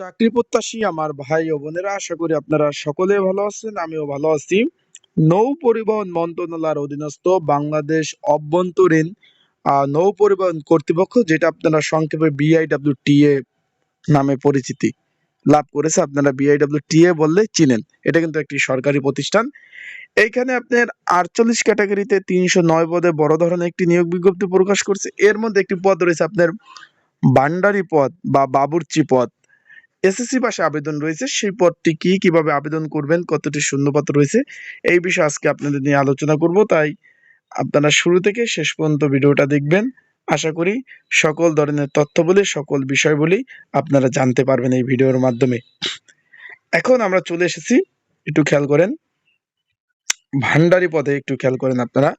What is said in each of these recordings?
চাকরি প্রত্যাশী আমার ভাই ও বোনেরা, আশা করি আপনারা সকলে ভালো আছেন, আমিও ভালো আছি। নৌ পরিবহন মন্ত্রণালয়ের অধীনস্থ বাংলাদেশ অভ্যন্তরীণ নৌ পরিবহন কর্তৃপক্ষ, যেটা আপনারা সংক্ষেপে বিআইডব্লিউটিএ নামে পরিচিতি লাভ করেছে, আপনারা বিআইডব্লিউটিএ বললে চিনেন। এটা কিন্তু একটি সরকারি প্রতিষ্ঠান। এইখানে আপনার আটচল্লিশ ক্যাটাগরিতে তিনশো নয় পদে বড় ধরনের একটি নিয়োগ বিজ্ঞপ্তি প্রকাশ করছে। এর মধ্যে একটি পদ রয়েছে আপনার ভান্ডারি পদ বা বাবুর্চি পদ। এসএসসি পাশে আবেদন রয়েছে, সেই পদটি কি, কীভাবে আবেদন করবেন, কতটি শূন্যপদ রয়েছে, এই বিষয়ে আজকে আপনাদের নিয়ে আলোচনা করব। তাই আপনারা শুরু থেকে শেষ পর্যন্ত ভিডিওটা দেখবেন। আশা করি সকল ধরনের তথ্য বলে, সকল বিষয় বলি আপনারা জানতে পারবেন এই ভিডিওর মাধ্যমে। এখন আমরা চলে এসেছি, একটু খেয়াল করেন। ভান্ডারি পদে একটু খেয়াল করেন আপনারা,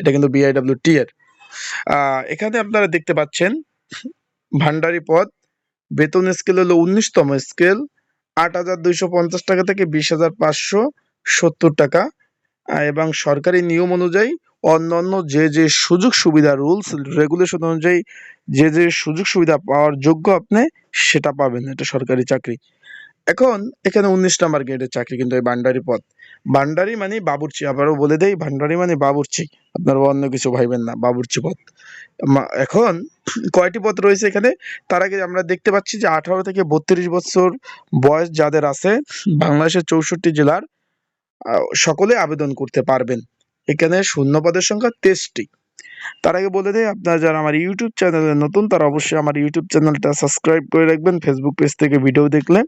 এটা কিন্তু বিআইডব্লিউ টি এর। এখানে আপনারা দেখতে পাচ্ছেন ভান্ডারি পদ বেতন স্কেল হলো উনিশতম স্কেল আট হাজার দুইশো পঞ্চাশ টাকা থেকে বিশ হাজার পাঁচশো সত্তর টাকা। এবং সরকারি নিয়ম অনুযায়ী অন্য অন্য যে যে সুযোগ সুবিধা রুলস রেগুলেশন অনুযায়ী যে যে সুযোগ সুবিধা পাওয়ার যোগ্য আপনি, সেটা পাবেন। এটা সরকারি চাকরি। এখন এখানে উনিশ নাম্বার গ্রেডের চাকরি কিন্তু এই ভান্ডারি পদ। ভান্ডারি মানে বাবুর্চি, আবারও বলে দেই ভান্ডারি মানে বাবুর্চি। আপনারা অন্য কিছু ভাইবেন না, বাবুর্চি পদ। এখন কয়টি পদ রয়েছে এখানে? তার আগে আমরা দেখতে পাচ্ছি যে আঠারো থেকে বত্রিশ বছর বয়স যাদের আছে, বাংলাদেশের চৌষট্টি জেলার সকলে আবেদন করতে পারবেন। এখানে শূন্য পদের সংখ্যা তেইশটি। তার আগে বলে দেই, আপনারা যারা আমার ইউটিউব চ্যানেলে নতুন, তারা অবশ্যই আমার ইউটিউব চ্যানেলটা সাবস্ক্রাইব করে রাখবেন। ফেসবুক পেজ থেকে ভিডিও দেখলে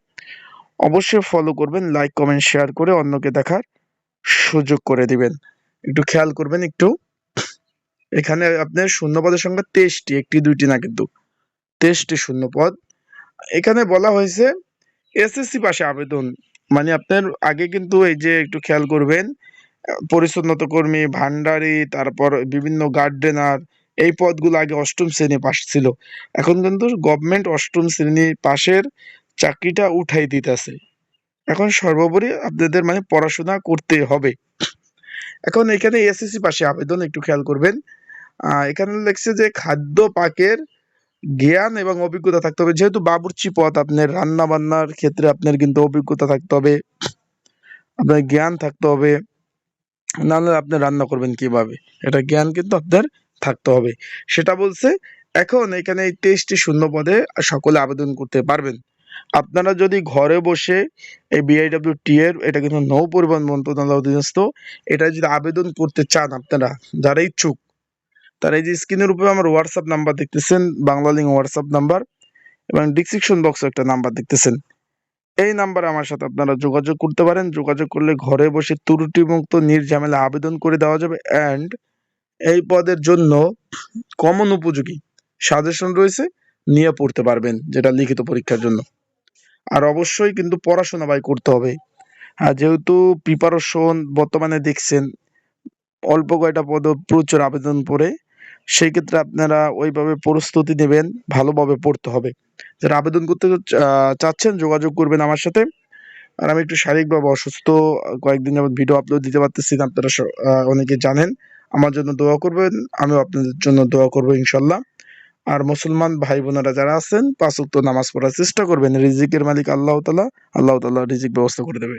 অবশ্যই ফলো করবেন লাইক কমেন্ট শেয়ার করে অন্যকে দেখার সুযোগ করে দিবেন। একটু খেয়াল করবেন একটু। এখানে আপনার শূন্য পদের সংখ্যা তেইশটি, একটি, দুইটি না কিন্তু। তেইশটি শূন্য পদ এখানে বলা হয়েছে এসএসসি পাশে আবেদন। মানে আপনার আগে কিন্তু এই যে একটু খেয়াল করবেন, পরিচ্ছন্নতা কর্মী, ভান্ডারি, তারপর বিভিন্ন গার্ডেনার এই পদগুলো আগে অষ্টম শ্রেণি পাশ ছিল। এখন কিন্তু গভর্নমেন্ট অষ্টম শ্রেণি পাশের চাকরিটা উঠাই দিতেছে। এখন সর্বোপরি আপনাদের মানে পড়াশোনা করতে হবে। এখন এখানে এসএসসি পাশে আবেদন একটু খেয়াল করবেন। এখানে লেখছে যে খাদ্য পাকের জ্ঞান এবং অভিজ্ঞতা থাকতে হবে। যেহেতু বাবুর্চি পথ, আপনার রান্না বান্নার ক্ষেত্রে আপনার কিন্তু অভিজ্ঞতা থাকতে হবে। আপনার জ্ঞান থাকতে হবে। নাহলে আপনি রান্না করবেন কীভাবে? এটা জ্ঞান কিন্তু আপনার থাকতে হবে। সেটা বলছে, এখন এখানে এই তেইশটি শূন্য পদে সকলে আবেদন করতে পারবেন। আপনারা যদি ঘরে বসে এই বিআইডব্লিউ টি এর এটা কিন্তু নৌ পরিবহন মন্ত্রণালয় অধীনস্থ এটা যদি আবেদন করতে চান আপনারা, যারা ইচ্ছুক, তারা এই যে স্ক্রিনের উপরে আমার হোয়াটসঅ্যাপ নাম্বার দেখতেছেন বাংলা লিঙ্ক হোয়াটসঅ্যাপ নাম্বার এবং ডিসক্রিপশন বক্সে একটা নাম্বার দেখতেছেন। এই নাম্বারে আমার সাথে আপনারা যোগাযোগ করতে পারেন, যোগাযোগ করলে ঘরে বসে ত্রুটিমুক্ত, নির্ঝামেলা আবেদন করে দেওয়া যাবে অ্যান্ড এই পদের জন্য কমন উপযোগী সাজেশন রয়েছে, নিয়ে পড়তে পারবেন, যেটা লিখিত পরীক্ষার জন্য। আর অবশ্যই কিন্তু পড়াশোনা ভাই করতে হবে। আর যেহেতু প্রিপারেশন বর্তমানে দেখছেন, অল্প কয়টা পদ প্রচুর আবেদন পড়ে সেই ক্ষেত্রে আপনারা ওইভাবে প্রস্তুতি নেবেন, ভালোভাবে পড়তে হবে। যারা আবেদন করতে চাচ্ছেন যোগাযোগ করবেন আমার সাথে। আর আমি একটু শারীরিকভাবে অসুস্থ, কয়েকদিন যাবত ভিডিও আপলোড দিতে পারতেছি না, আপনারা অনেকে জানেন। আমার জন্য দোয়া করবেন, আমিও আপনাদের জন্য দোয়া করব ইনশাল্লাহ। আর মুসলমান ভাই বোনেরা যারা আছেন, পাঁচ ওয়াক্ত নামাজ পড়ার চেষ্টা করবেন। রিজিকের মালিক আল্লাহ তালা আল্লাহ তালা রিজিক ব্যবস্থা করে দেবে।